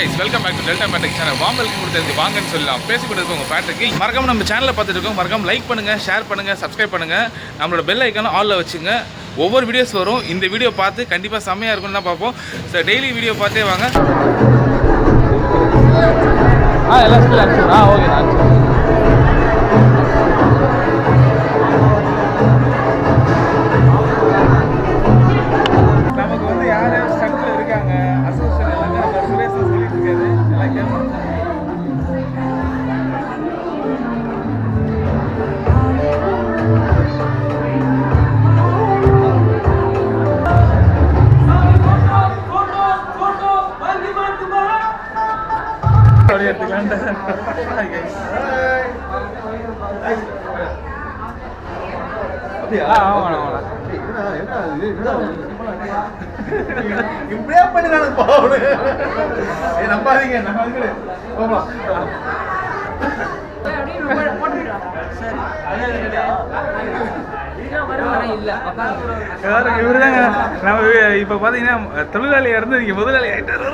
Back to Delta Patrick channel வாம்பலுக்கு கொடுத்தது வாங்கன்னு சொல்லலாம் பேசிக்கிட்டு இருக்கோம் உங்கள் பேட்ரிக்கு மறக்காம நம்ம சேனலை பார்த்துட்டு இருக்கோம். மறக்காம லைக் பண்ணுங்கள் ஷேர் பண்ணுங்கள் சப்ஸ்கிரைப் பண்ணுங்கள் நம்மளோட பெல் ஐக்கான ஆலில் வச்சுங்க. ஒவ்வொரு வீடியோஸ் வரும். இந்த வீடியோ பார்த்து கண்டிப்பாக செம்மையாக இருக்கும்னு தான் பார்ப்போம். ஸோ டெய்லி வீடியோ பார்த்தே வாங்க. ஆ எல்லாம் ஆ ஓகே இப்படியே பண்ணி நான் போகணும் ஏய் நம்பாதீங்க நம்பாதீங்க. போமா இவர் தாங்க நம்ம இப்போ பார்த்தீங்கன்னா தொழிலாளி இருந்து முதலாளி ஆகிட்டாரு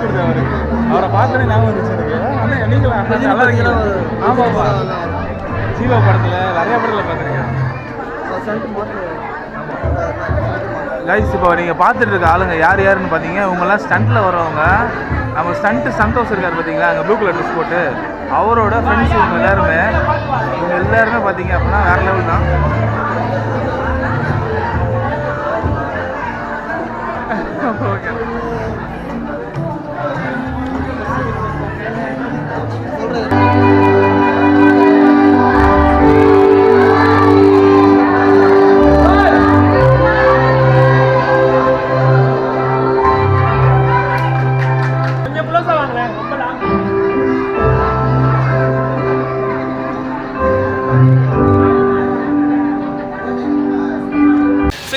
கொடுத்தேன் அவரு. அவரை பார்த்தோன்னே ஞாபகம் வந்துச்சு எனக்கு. அண்ணா நீங்களா நல்லா இருக்கீங்களா? ஆமாப்பா. ஜீவா படத்தில் நிறைய படத்தில் பார்த்துருக்கேன். கைஸ் இப்போ நீங்கள் பார்த்துட்டு இருக்க ஆளுங்க யார் யாருன்னு பார்த்தீங்க? இவங்கெல்லாம் ஸ்டண்ட்டில் வரவங்க நம்ம ஸ்டண்ட்டு சந்தோஷ் இருக்கார் பார்த்தீங்களா? அங்கே ப்ளூ கலர் ட்ரெஸ் போட்டு. அவரோட ஃப்ரெண்ட்ஸ் இவங்க எல்லாருமே. இவங்க எல்லாருமே பார்த்தீங்க அப்படின்னா வேறு லெவல் தான். ஓகே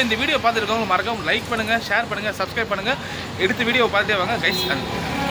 இந்த வீடியோ பார்த்துருக்கவங்க மறக்காம லைக் பண்ணுங்கள் ஷேர் பண்ணுங்கள் சப்ஸ்கிரைப் பண்ணுங்கள் எடுத்த வீடியோ பார்த்துட்டே வாங்க கைஸ்